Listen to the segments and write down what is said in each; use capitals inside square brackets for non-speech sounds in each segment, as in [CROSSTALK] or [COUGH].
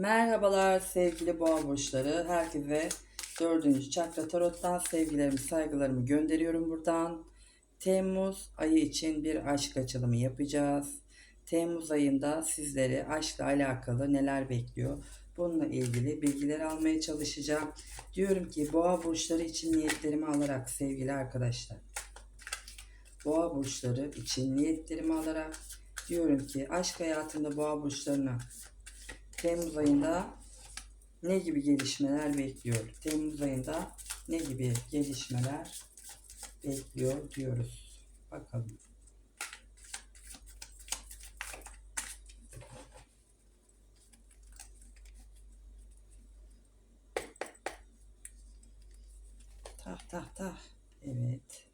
Merhabalar sevgili boğa burçları. Herkese dördüncü çakra tarottan sevgilerimi, saygılarımı gönderiyorum buradan. Temmuz ayı için bir aşk açılımı yapacağız. Temmuz ayında sizleri aşkla alakalı neler bekliyor? Bununla ilgili bilgiler almaya çalışacağım. Diyorum ki boğa burçları için niyetlerimi alarak sevgili arkadaşlar. Boğa burçları için niyetlerimi alarak diyorum ki aşk hayatında boğa burçlarına Temmuz ayında ne gibi gelişmeler bekliyor? Temmuz ayında ne gibi gelişmeler bekliyor diyoruz. Bakalım. Tah tah tah. Evet.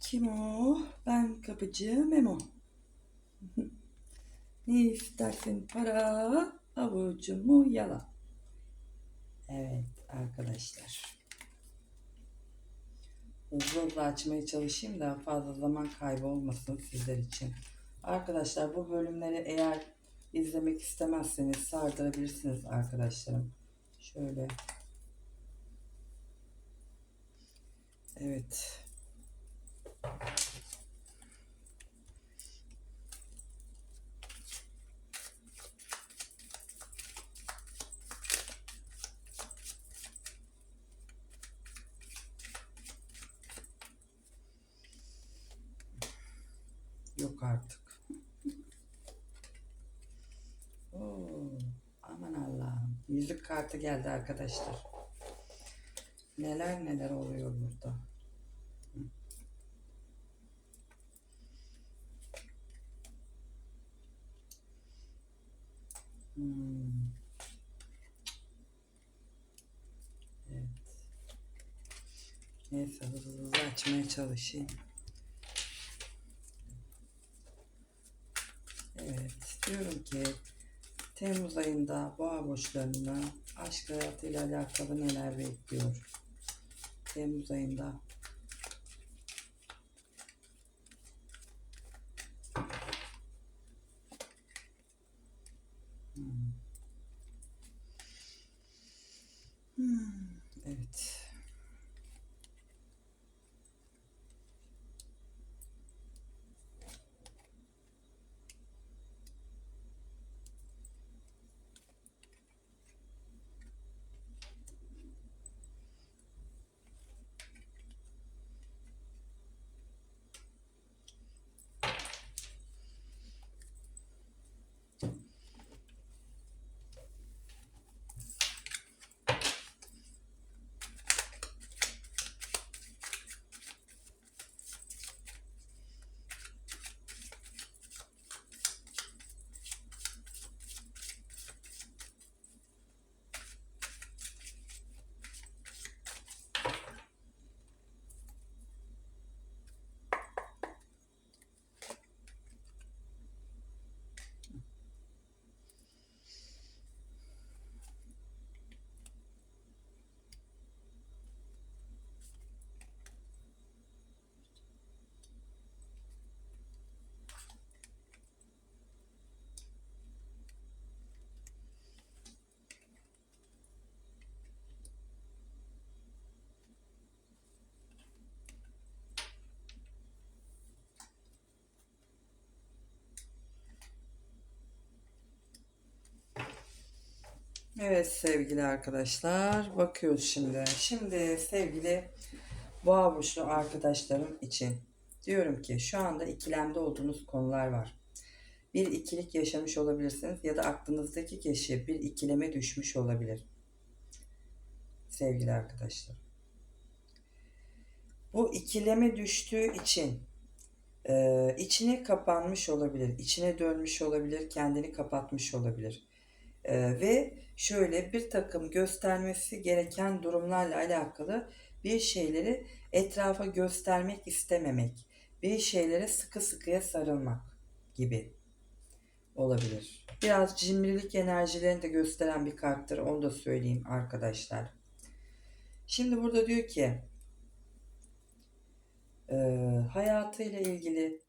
Kim o? Ben kapıcı Memo. Ne istersin para avucumu yala. Evet arkadaşlar. Hızlı hızlı açmaya çalışayım da fazla zaman kaybı olmasın sizler için. Arkadaşlar bu bölümleri eğer izlemek istemezseniz sardırabilirsiniz arkadaşlarım. Şöyle. Evet. Yok artık. Oo, aman Allah'ım. Yüzük kartı geldi arkadaşlar. Neler neler oluyor burada. Hmm. Evet. Neyse hızlı hızlı açmaya çalışayım. Evet, diyorum ki Temmuz ayında boğa burçlarını aşk hayatıyla alakalı neler bekliyor? Temmuz ayında. Hmm. Hmm, Evet. Evet sevgili arkadaşlar bakıyoruz şimdi. Şimdi sevgili boğa burçlu arkadaşlarım için diyorum ki şu anda ikilemde olduğunuz konular var. Bir ikilik yaşamış olabilirsiniz ya da aklınızdaki kişi bir ikileme düşmüş olabilir. Sevgili arkadaşlar. Bu ikileme düştüğü için e, içine kapanmış olabilir, içine dönmüş olabilir, kendini kapatmış olabilir. Ee, ve şöyle bir takım göstermesi gereken durumlarla alakalı bir şeyleri etrafa göstermek istememek, bir şeylere sıkı sıkıya sarılmak gibi olabilir. Biraz cimrilik enerjilerini de gösteren bir karttır onu da söyleyeyim arkadaşlar. Şimdi burada diyor ki e, hayatıyla ilgili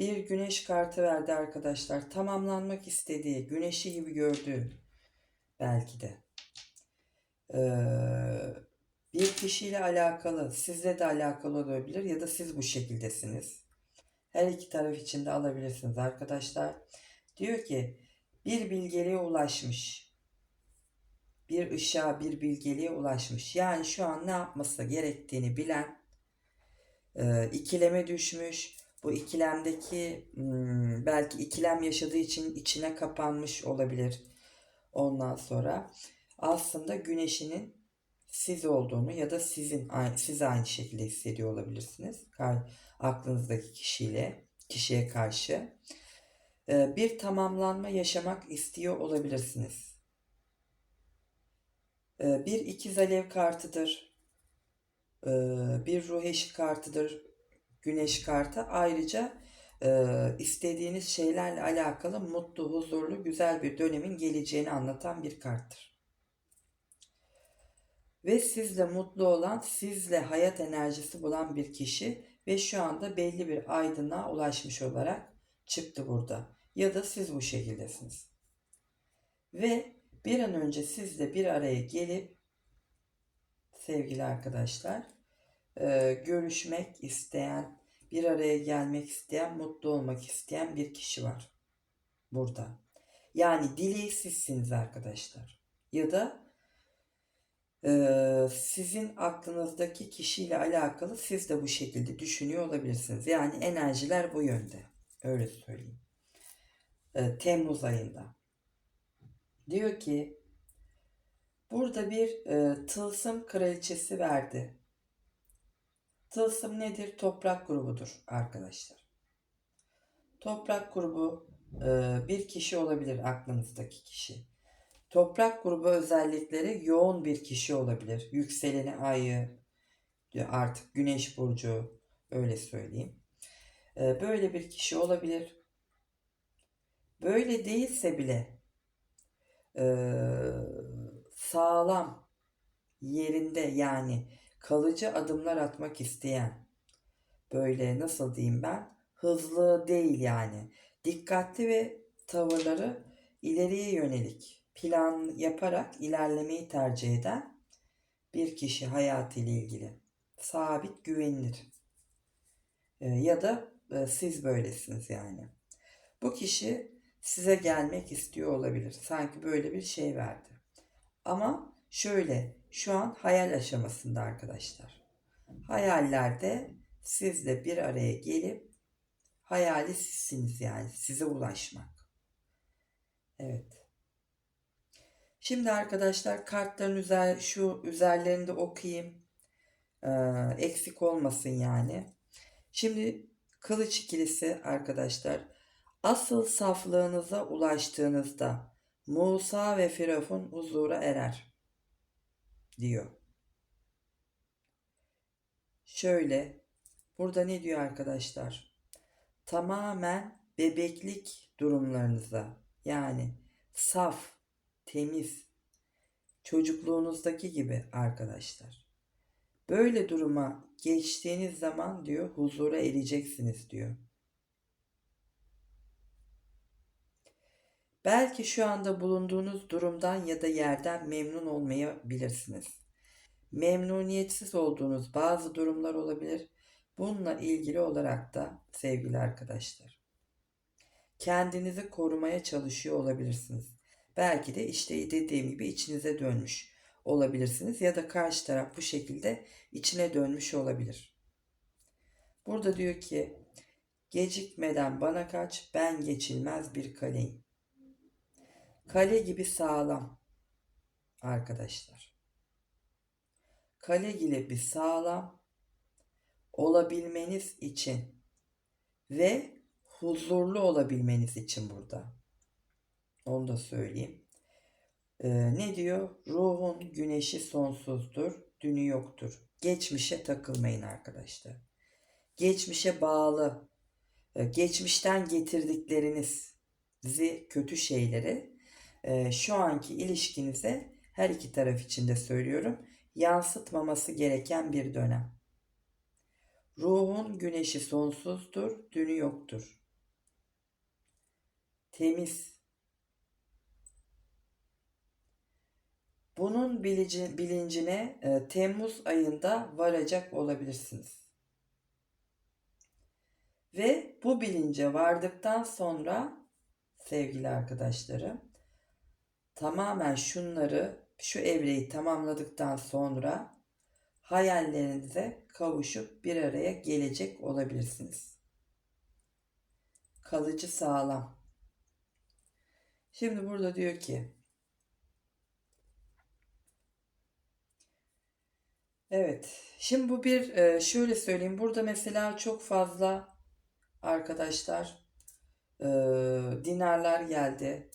Bir güneş kartı verdi arkadaşlar. Tamamlanmak istediği, güneşi gibi gördüğü belki de. Ee, bir kişiyle alakalı, sizle de alakalı olabilir ya da siz bu şekildesiniz. Her iki taraf için de alabilirsiniz arkadaşlar. Diyor ki bir bilgeliğe ulaşmış. Bir ışığa, bir bilgeliğe ulaşmış. Yani şu an ne yapması gerektiğini bilen, e, ikileme düşmüş. Bu ikilemdeki hmm, belki ikilem yaşadığı için içine kapanmış olabilir. Ondan sonra aslında güneşinin siz olduğunu ya da sizin siz aynı şekilde hissediyor olabilirsiniz. Aklınızdaki kişiyle, kişiye karşı e, bir tamamlanma yaşamak istiyor olabilirsiniz. E, bir ikiz alev kartıdır. E, bir ruh eşi kartıdır. Güneş kartı. Ayrıca istediğiniz şeylerle alakalı mutlu, huzurlu, güzel bir dönemin geleceğini anlatan bir karttır. Ve sizle mutlu olan, sizle hayat enerjisi bulan bir kişi ve şu anda belli bir aydınlığa ulaşmış olarak çıktı burada. Ya da siz bu şekildesiniz. Ve bir an önce sizle bir araya gelip sevgili arkadaşlar görüşmek isteyen, bir araya gelmek isteyen, mutlu olmak isteyen bir kişi var. Burada. Yani sizsiniz arkadaşlar. Ya da e, sizin aklınızdaki kişiyle alakalı siz de bu şekilde düşünüyor olabilirsiniz. Yani enerjiler bu yönde. Öyle söyleyeyim. E, Temmuz ayında. Diyor ki burada bir e, tılsım kraliçesi verdi. Tılsım nedir? Toprak grubudur arkadaşlar. Toprak grubu e, bir kişi olabilir aklınızdaki kişi. Toprak grubu özellikleri yoğun bir kişi olabilir. Yükseleni ayı, artık güneş burcu öyle söyleyeyim. E, böyle bir kişi olabilir. Böyle değilse bile e, sağlam yerinde yani kalıcı adımlar atmak isteyen böyle nasıl diyeyim ben hızlı değil yani. Dikkatli ve tavırları ileriye yönelik plan yaparak ilerlemeyi tercih eden bir kişi hayatıyla ilgili. Sabit güvenilir. Ee, ya da e, siz böylesiniz yani. Bu kişi size gelmek istiyor olabilir. Sanki böyle bir şey verdi. Ama şöyle şu an hayal aşamasında arkadaşlar. Hayallerde sizle bir araya gelip hayali sizsiniz yani size ulaşmak. Evet. Şimdi arkadaşlar kartların üzer, şu üzerlerinde okuyayım. Ee, eksik olmasın yani. Şimdi kılıç ikilisi arkadaşlar. Asıl saflığınıza ulaştığınızda Musa ve Firavun huzura erer diyor. Şöyle burada ne diyor arkadaşlar? Tamamen bebeklik durumlarınıza yani saf, temiz, çocukluğunuzdaki gibi arkadaşlar. Böyle duruma geçtiğiniz zaman diyor huzura ereceksiniz diyor. Belki şu anda bulunduğunuz durumdan ya da yerden memnun olmayabilirsiniz. Memnuniyetsiz olduğunuz bazı durumlar olabilir. Bununla ilgili olarak da sevgili arkadaşlar. Kendinizi korumaya çalışıyor olabilirsiniz. Belki de işte dediğim gibi içinize dönmüş olabilirsiniz ya da karşı taraf bu şekilde içine dönmüş olabilir. Burada diyor ki gecikmeden bana kaç ben geçilmez bir kaleyim. Kale gibi sağlam arkadaşlar. Kale gibi sağlam olabilmeniz için ve huzurlu olabilmeniz için burada. Onu da söyleyeyim. Ee, ne diyor? Ruhun güneşi sonsuzdur, dünü yoktur. Geçmişe takılmayın arkadaşlar. Geçmişe bağlı, e, geçmişten getirdiklerinizi, kötü şeyleri e, şu anki ilişkinize her iki taraf için de söylüyorum yansıtmaması gereken bir dönem. Ruhun güneşi sonsuzdur, dünü yoktur. temiz. Bunun bilici, bilincine e, Temmuz ayında varacak olabilirsiniz. Ve bu bilince vardıktan sonra sevgili arkadaşlarım tamamen şunları şu evreyi tamamladıktan sonra hayallerinize kavuşup bir araya gelecek olabilirsiniz. Kalıcı sağlam. Şimdi burada diyor ki Evet. Şimdi bu bir e, şöyle söyleyeyim. Burada mesela çok fazla arkadaşlar e, dinarlar geldi.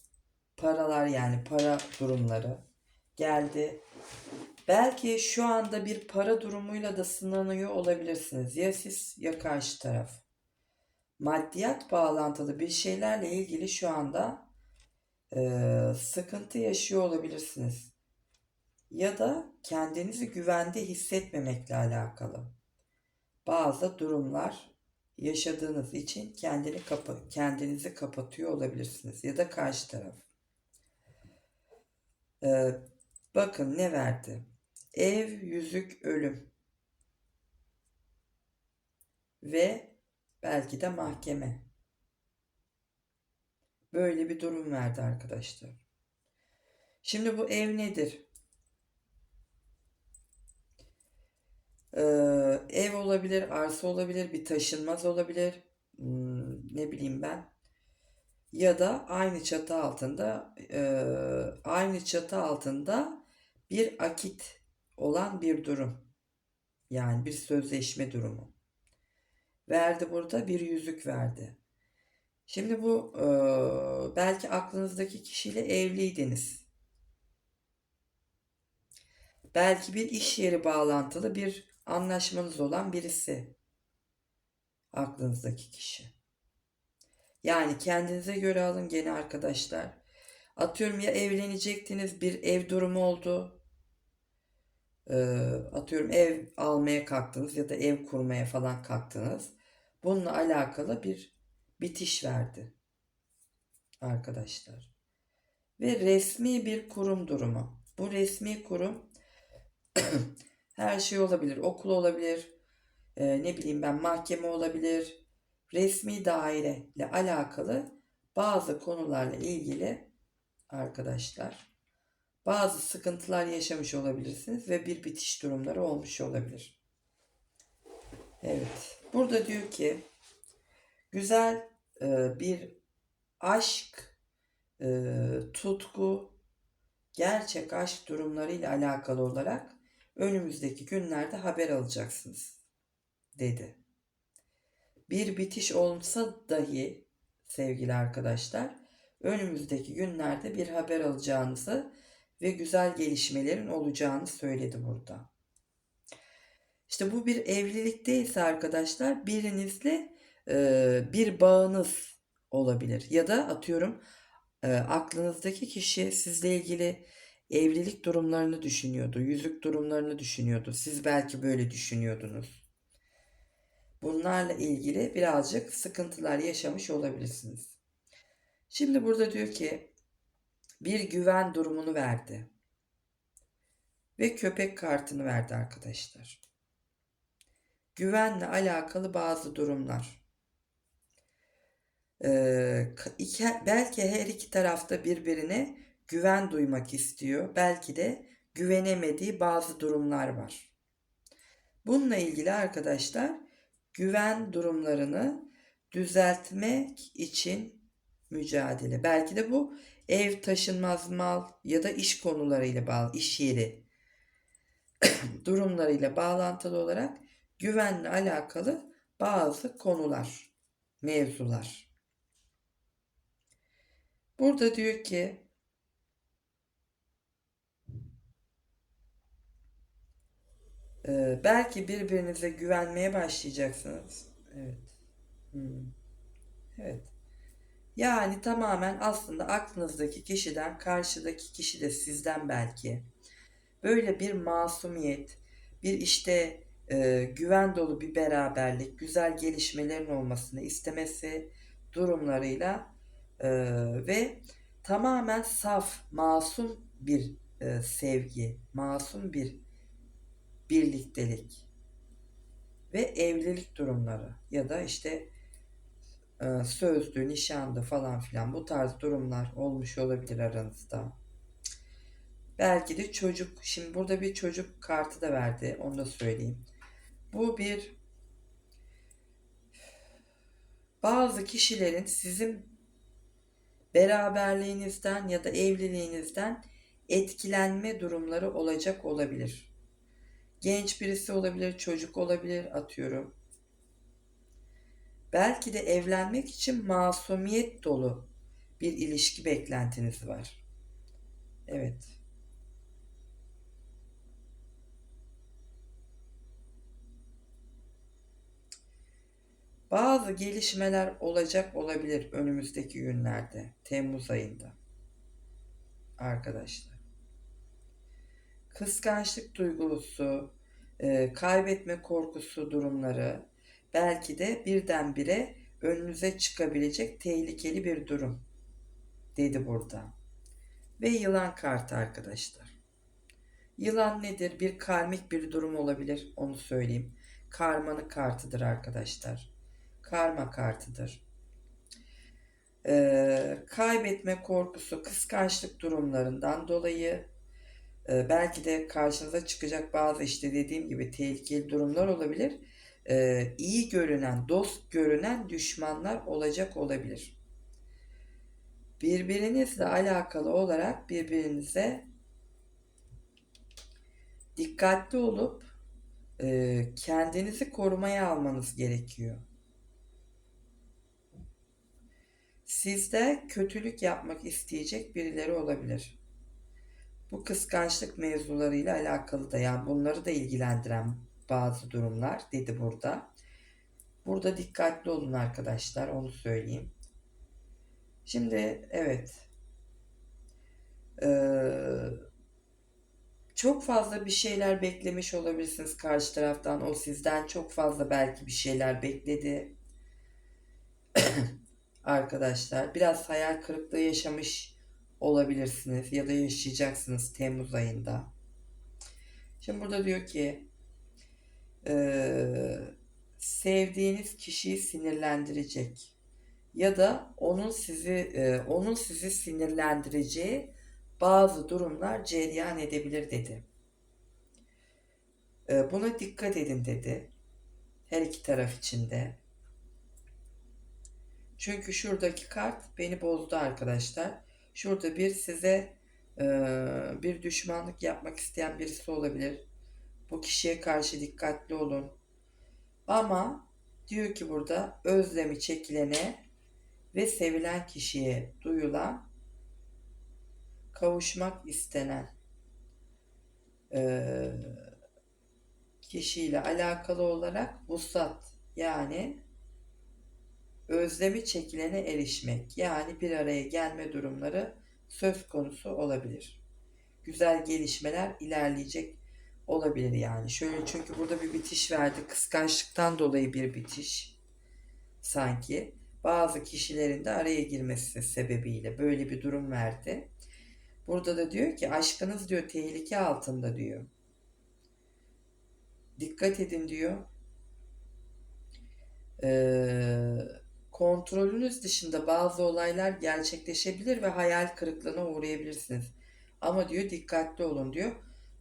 Paralar yani para durumları geldi. Belki şu anda bir para durumuyla da sınanıyor olabilirsiniz. Ya siz ya karşı taraf. Maddiyat bağlantılı bir şeylerle ilgili şu anda e, sıkıntı yaşıyor olabilirsiniz. Ya da kendinizi güvende hissetmemekle alakalı. Bazı durumlar yaşadığınız için kendini kapa kendinizi kapatıyor olabilirsiniz ya da karşı taraf. Ee, bakın ne verdi? Ev, yüzük, ölüm. Ve belki de mahkeme. Böyle bir durum verdi arkadaşlar. Şimdi bu ev nedir? Ee, ev olabilir, arsa olabilir, bir taşınmaz olabilir. Hmm, ne bileyim ben. Ya da aynı çatı altında e, aynı çatı altında bir akit olan bir durum. Yani bir sözleşme durumu. Verdi burada bir yüzük verdi. Şimdi bu e, belki aklınızdaki kişiyle evliydiniz. Belki bir iş yeri bağlantılı bir anlaşmanız olan birisi. Aklınızdaki kişi. Yani kendinize göre alın gene arkadaşlar. Atıyorum ya evlenecektiniz bir ev durumu oldu. Ee, atıyorum ev almaya kalktınız ya da ev kurmaya falan kalktınız. Bununla alakalı bir bitiş verdi arkadaşlar. Ve resmi bir kurum durumu. Bu resmi kurum [CLEARS THROAT] her şey olabilir. Okul olabilir. E, ne bileyim ben mahkeme olabilir. Resmi daire ile alakalı bazı konularla ilgili arkadaşlar bazı sıkıntılar yaşamış olabilirsiniz ve bir bitiş durumları olmuş olabilir. Evet. Burada diyor ki güzel e, bir aşk, e, tutku, gerçek aşk durumlarıyla alakalı olarak önümüzdeki günlerde haber alacaksınız dedi. Bir bitiş olsa dahi sevgili arkadaşlar önümüzdeki günlerde bir haber alacağınızı ve güzel gelişmelerin olacağını söyledi burada. İşte bu bir evlilikteyse arkadaşlar birinizle e, bir bağınız olabilir. Ya da atıyorum e, aklınızdaki kişi sizle ilgili evlilik durumlarını düşünüyordu, yüzük durumlarını düşünüyordu. Siz belki böyle düşünüyordunuz. Bunlarla ilgili birazcık sıkıntılar yaşamış olabilirsiniz. Şimdi burada diyor ki bir güven durumunu verdi. Ve köpek kartını verdi arkadaşlar. Güvenle alakalı bazı durumlar. Ee, belki her iki tarafta birbirine güven duymak istiyor. Belki de güvenemediği bazı durumlar var. Bununla ilgili arkadaşlar güven durumlarını düzeltmek için mücadele. Belki de bu ev taşınmaz mal ya da iş konularıyla bağlı, iş yeri [CLEARS THROAT] durumlarıyla bağlantılı olarak güvenle alakalı bazı konular, mevzular. Burada diyor ki Ee, belki birbirinize güvenmeye başlayacaksınız. Evet. Hmm. Evet. Yani tamamen aslında aklınızdaki kişiden karşıdaki kişi de sizden belki böyle bir masumiyet, bir işte e, güven dolu bir beraberlik, güzel gelişmelerin olmasını istemesi durumlarıyla e, ve tamamen saf, masum bir e, sevgi, masum bir birliktelik ve evlilik durumları ya da işte e, sözlü, nişanlı falan filan bu tarz durumlar olmuş olabilir aranızda. Belki de çocuk, şimdi burada bir çocuk kartı da verdi, onu da söyleyeyim. Bu bir bazı kişilerin sizin beraberliğinizden ya da evliliğinizden etkilenme durumları olacak olabilir. Genç birisi olabilir, çocuk olabilir atıyorum. Belki de evlenmek için masumiyet dolu bir ilişki beklentiniz var. Evet. Bazı gelişmeler olacak olabilir önümüzdeki günlerde, Temmuz ayında. Arkadaşlar. Kıskançlık duygusu, e, kaybetme korkusu durumları, belki de birdenbire önünüze çıkabilecek tehlikeli bir durum dedi burada. Ve yılan kartı arkadaşlar. Yılan nedir? Bir karmik bir durum olabilir. Onu söyleyeyim. Karmanın kartıdır arkadaşlar. Karma kartıdır. Ee, kaybetme korkusu, kıskançlık durumlarından dolayı e, belki de karşınıza çıkacak bazı işte dediğim gibi tehlikeli durumlar olabilir. Ee, iyi görünen, dost görünen düşmanlar olacak olabilir. Birbirinizle alakalı olarak birbirinize dikkatli olup e, kendinizi korumaya almanız gerekiyor. Sizde kötülük yapmak isteyecek birileri olabilir. Bu kıskançlık mevzularıyla alakalı da yani bunları da ilgilendiren bazı durumlar dedi burada. Burada dikkatli olun arkadaşlar onu söyleyeyim. Şimdi evet. Ee, çok fazla bir şeyler beklemiş olabilirsiniz karşı taraftan. O sizden çok fazla belki bir şeyler bekledi. [CLEARS THROAT] Arkadaşlar biraz hayal kırıklığı yaşamış olabilirsiniz ya da yaşayacaksınız Temmuz ayında. Şimdi burada diyor ki e, sevdiğiniz kişiyi sinirlendirecek ya da onun sizi e, onun sizi sinirlendireceği bazı durumlar cereyan edebilir dedi. E, buna dikkat edin dedi. Her iki taraf içinde. Çünkü şuradaki kart beni bozdu arkadaşlar. Şurada bir size e, bir düşmanlık yapmak isteyen birisi olabilir. Bu kişiye karşı dikkatli olun. Ama diyor ki burada özlemi çekilene ve sevilen kişiye duyulan kavuşmak istenen e, kişiyle alakalı olarak vuslat yani özlemi çekilene erişmek yani bir araya gelme durumları söz konusu olabilir. Güzel gelişmeler ilerleyecek olabilir yani. Şöyle çünkü burada bir bitiş verdi. Kıskançlıktan dolayı bir bitiş sanki. Bazı kişilerin de araya girmesi sebebiyle böyle bir durum verdi. Burada da diyor ki aşkınız diyor tehlike altında diyor. Dikkat edin diyor. Ee, kontrolünüz dışında bazı olaylar gerçekleşebilir ve hayal kırıklığına uğrayabilirsiniz. Ama diyor dikkatli olun diyor.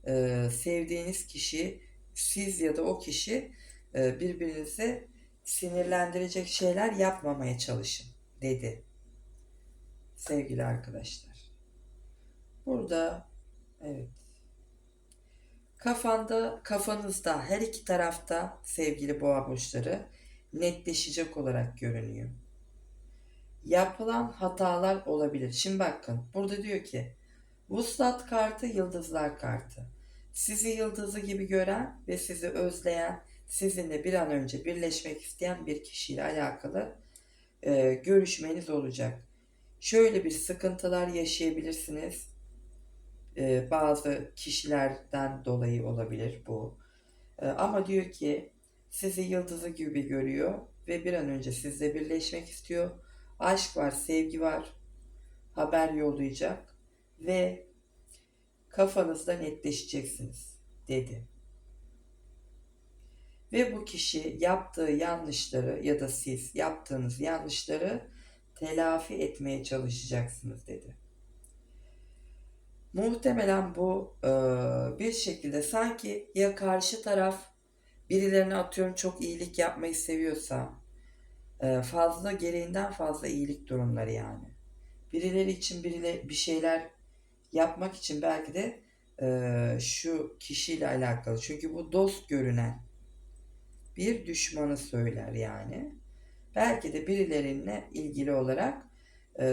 Ee, sevdiğiniz kişi, siz ya da o kişi e, birbirinize sinirlendirecek şeyler yapmamaya çalışın dedi. Sevgili arkadaşlar. Burada evet kafanda kafanızda her iki tarafta sevgili boğa burçları netleşecek olarak görünüyor. Yapılan hatalar olabilir. Şimdi bakın burada diyor ki Vuslat kartı yıldızlar kartı. Sizi yıldızı gibi gören ve sizi özleyen, sizinle bir an önce birleşmek isteyen bir kişiyle alakalı e, görüşmeniz olacak. Şöyle bir sıkıntılar yaşayabilirsiniz. E, bazı kişilerden dolayı olabilir bu. E, ama diyor ki sizi yıldızı gibi görüyor ve bir an önce sizle birleşmek istiyor. Aşk var, sevgi var. haber yollayacak ve kafanızda netleşeceksiniz dedi. Ve bu kişi yaptığı yanlışları ya da siz yaptığınız yanlışları telafi etmeye çalışacaksınız dedi. Muhtemelen bu bir şekilde sanki ya karşı taraf birilerine atıyorum çok iyilik yapmayı seviyorsa e, fazla gereğinden fazla iyilik durumları yani. Birileri için birileri bir şeyler yapmak için belki de e, şu kişiyle alakalı. Çünkü bu dost görünen bir düşmanı söyler yani. Belki de birilerine ilgili olarak e,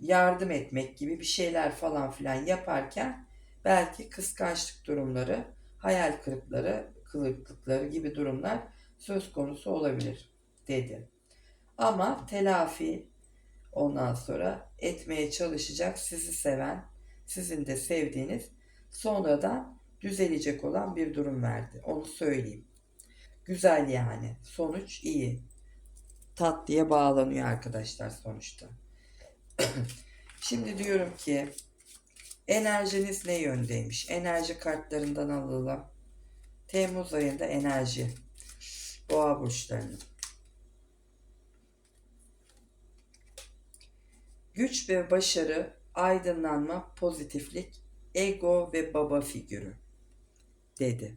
yardım etmek gibi bir şeyler falan filan yaparken belki kıskançlık durumları, hayal kırıkları, kırıklıkları gibi durumlar söz konusu olabilir dedi. Ama telafi ondan sonra etmeye çalışacak sizi seven, sizin de sevdiğiniz sonradan düzelecek olan bir durum verdi. Onu söyleyeyim. Güzel yani. Sonuç iyi. Tatlıya bağlanıyor arkadaşlar sonuçta. [CLEARS THROAT] Şimdi diyorum ki enerjiniz ne yöndeymiş? Enerji kartlarından alalım. Temmuz ayında enerji. Boğa burçlarının. Güç ve başarı, aydınlanma, pozitiflik, ego ve baba figürü dedi.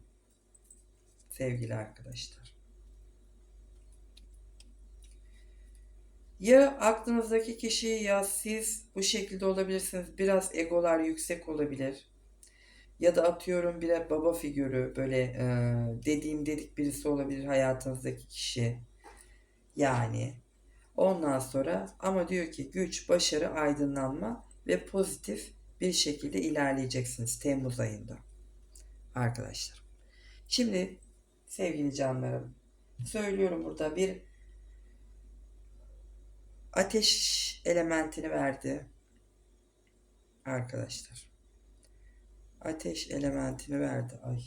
Sevgili arkadaşlar. Ya aklınızdaki kişi ya siz bu şekilde olabilirsiniz. Biraz egolar yüksek olabilir. Ya da atıyorum bir baba figürü böyle e, dediğim dedik birisi olabilir hayatınızdaki kişi. Yani ondan sonra ama diyor ki güç, başarı, aydınlanma ve pozitif bir şekilde ilerleyeceksiniz Temmuz ayında. Arkadaşlar. Şimdi sevgili canlarım söylüyorum burada bir ateş elementini verdi. Arkadaşlar. Ateş elementini verdi. Ay.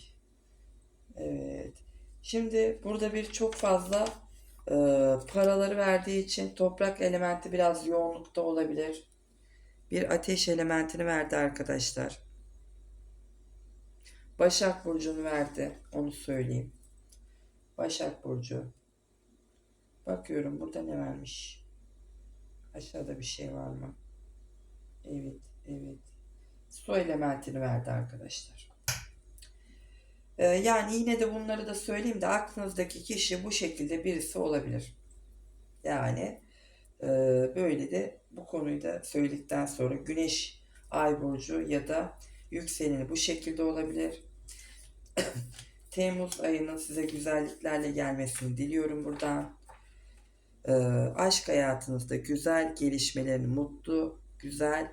Evet. Şimdi burada bir çok fazla e, paraları verdiği için toprak elementi biraz yoğunlukta olabilir. Bir ateş elementini verdi arkadaşlar. Başak Burcu'nu verdi. Onu söyleyeyim. Başak Burcu. Bakıyorum burada ne vermiş. Aşağıda bir şey var mı? Evet, evet. Su elementini verdi arkadaşlar. Ee, yani yine de bunları da söyleyeyim de aklınızdaki kişi bu şekilde birisi olabilir. Yani e, böyle de bu konuyu da söyledikten sonra Güneş, Ay burcu ya da yükseleni bu şekilde olabilir. [COUGHS] Temmuz ayının size güzelliklerle gelmesini diliyorum buradan. Ee, aşk hayatınızda güzel gelişmelerin, mutlu, güzel,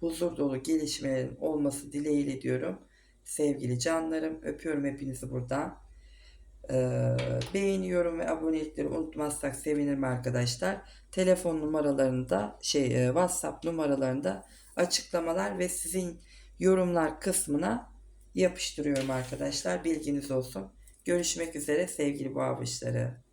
huzur dolu gelişmelerin olması dileğiyle diyorum. Sevgili canlarım, öpüyorum hepinizi buradan. Ee, beğeni, yorum ve abonelikleri unutmazsak sevinirim arkadaşlar. Telefon numaralarında, şey e, WhatsApp numaralarında açıklamalar ve sizin yorumlar kısmına yapıştırıyorum arkadaşlar. Bilginiz olsun. Görüşmek üzere sevgili boğa burçları.